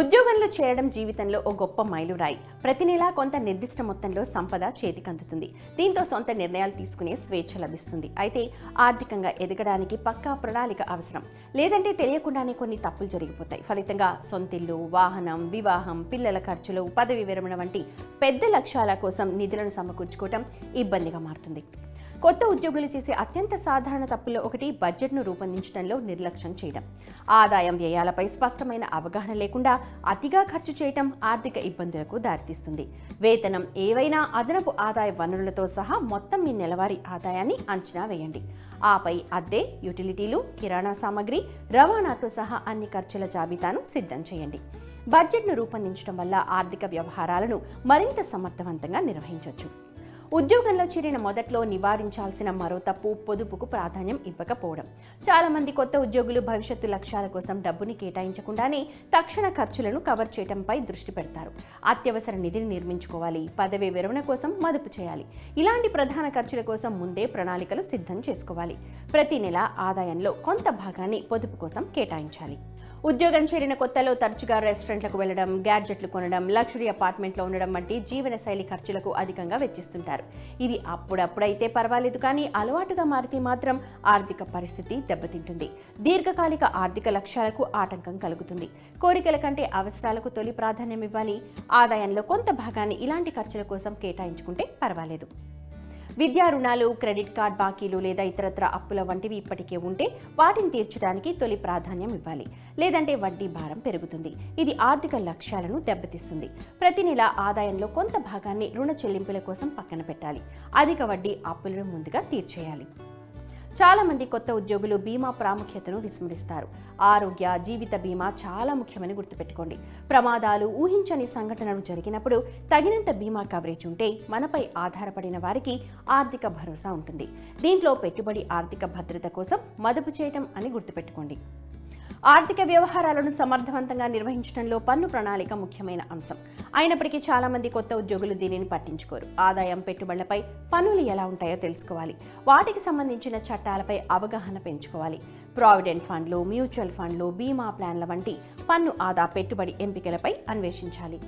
ఉద్యోగంలో చేరడం జీవితంలో ఓ గొప్ప మైలురాయి. ప్రతి నెలా కొంత నిర్దిష్ట మొత్తంలో సంపద చేతికందుతుంది. దీంతో సొంత నిర్ణయాలు తీసుకునే స్వేచ్ఛ లభిస్తుంది. అయితే ఆర్థికంగా ఎదగడానికి పక్కా ప్రణాళిక అవసరం. లేదంటే తెలియకుండానే కొన్ని తప్పులు జరిగిపోతాయి. ఫలితంగా సొంతిల్లు వాహనం వివాహం పిల్లల ఖర్చులు పదవి విరమణ వంటి పెద్ద లక్ష్యాల కోసం నిధులను సమకూర్చుకోవటం ఇబ్బందిగా మారుతుంది. కొత్త ఉద్యోగులు చేసే అత్యంత సాధారణ తప్పుల్లో ఒకటి బడ్జెట్ను రూపొందించడంలో నిర్లక్ష్యం చేయడం. ఆదాయం వ్యయాలపై స్పష్టమైన అవగాహన లేకుండా అతిగా ఖర్చు చేయటం ఆర్థిక ఇబ్బందులకు దారితీస్తుంది. వేతనం ఏవైనా అదనపు ఆదాయ వనరులతో సహా మొత్తం మీ నెలవారీ ఆదాయాన్ని అంచనా వేయండి. ఆపై అద్దె యుటిలిటీలు కిరాణా సామాగ్రి రవాణాతో సహా అన్ని ఖర్చుల జాబితాను సిద్ధం చేయండి. బడ్జెట్ను రూపొందించడం వల్ల ఆర్థిక వ్యవహారాలను మరింత సమర్థవంతంగా నిర్వహించవచ్చు. ఉద్యోగంలో చేరిన మొదట్లో నివారించాల్సిన మరో తప్పు పొదుపుకు ప్రాధాన్యం ఇవ్వకపోవడం. చాలామంది కొత్త ఉద్యోగులు భవిష్యత్తు లక్ష్యాల కోసం డబ్బుని కేటాయించకుండానే తక్షణ ఖర్చులను కవర్ చేయడంపై దృష్టి పెడతారు. అత్యవసర నిధిని నిర్మించుకోవాలి పదవి విరమణ కోసం మదుపు చేయాలి. ఇలాంటి ప్రధాన ఖర్చుల కోసం ముందే ప్రణాళికలు సిద్ధం చేసుకోవాలి. ప్రతి నెల ఆదాయంలో కొంత భాగాన్ని పొదుపు కోసం కేటాయించాలి. ఉద్యోగం చేరిన కొత్తలో తరచుగా రెస్టారెంట్లకు వెళ్ళడం గ్యాడ్జెట్లు కొనడం లగ్జరీ అపార్ట్మెంట్లో ఉండడం వంటి జీవనశైలి ఖర్చులకు అధికంగా వెచ్చిస్తుంటారు. ఇవి అప్పుడప్పుడైతే పర్వాలేదు కానీ అలవాటుగా మారితే మాత్రం ఆర్థిక పరిస్థితి దెబ్బతింటుంది. దీర్ఘకాలిక ఆర్థిక లక్ష్యాలకు ఆటంకం కలుగుతుంది. కోరికల కంటే అవసరాలకు తొలి ప్రాధాన్యం ఇవ్వాలి. ఆదాయంలో కొంత భాగాన్ని ఇలాంటి ఖర్చుల కోసం కేటాయించుకుంటే పర్వాలేదు. విద్యా రుణాలు క్రెడిట్ కార్డ్ బాకీలు లేదా ఇతరత్ర అప్పుల వంటివి ఇప్పటికే ఉంటే వాటిని తీర్చడానికి తొలి ప్రాధాన్యం ఇవ్వాలి. లేదంటే వడ్డీ భారం పెరుగుతుంది. ఇది ఆర్థిక లక్ష్యాలను దెబ్బతీస్తుంది. ప్రతి నెల ఆదాయంలో కొంత భాగాన్ని రుణ చెల్లింపుల కోసం పక్కన పెట్టాలి. అధిక వడ్డీ అప్పులను ముందుగా తీర్చేయాలి. చాలా మంది కొత్త ఉద్యోగులు బీమా ప్రాముఖ్యతను విస్మరిస్తారు. ఆరోగ్య జీవిత బీమా చాలా ముఖ్యమని గుర్తుపెట్టుకోండి. ప్రమాదాలు ఊహించని సంఘటనలు జరిగినప్పుడు తగినంత బీమా కవరేజ్ ఉంటే మనపై ఆధారపడిన వారికి ఆర్థిక భరోసా ఉంటుంది. దీంట్లో పెట్టుబడి ఆర్థిక భద్రత కోసం మదుపు చేయటం అని గుర్తుపెట్టుకోండి. ఆర్థిక వ్యవహారాలను సమర్థవంతంగా నిర్వహించడంలో పన్ను ప్రణాళిక ముఖ్యమైన అంశం. అయినప్పటికీ చాలా మంది కొత్త ఉద్యోగులు దీనిని పట్టించుకోరు. ఆదాయం పెట్టుబడులపై పన్నులు ఎలా ఉంటాయో తెలుసుకోవాలి. వాటికి సంబంధించిన చట్టాలపై అవగాహన పెంచుకోవాలి. ప్రావిడెంట్ ఫండ్లు మ్యూచువల్ ఫండ్లు బీమా ప్లాన్ల వంటి పన్ను ఆదా పెట్టుబడి ఎంపికలపై అన్వేషించాలి.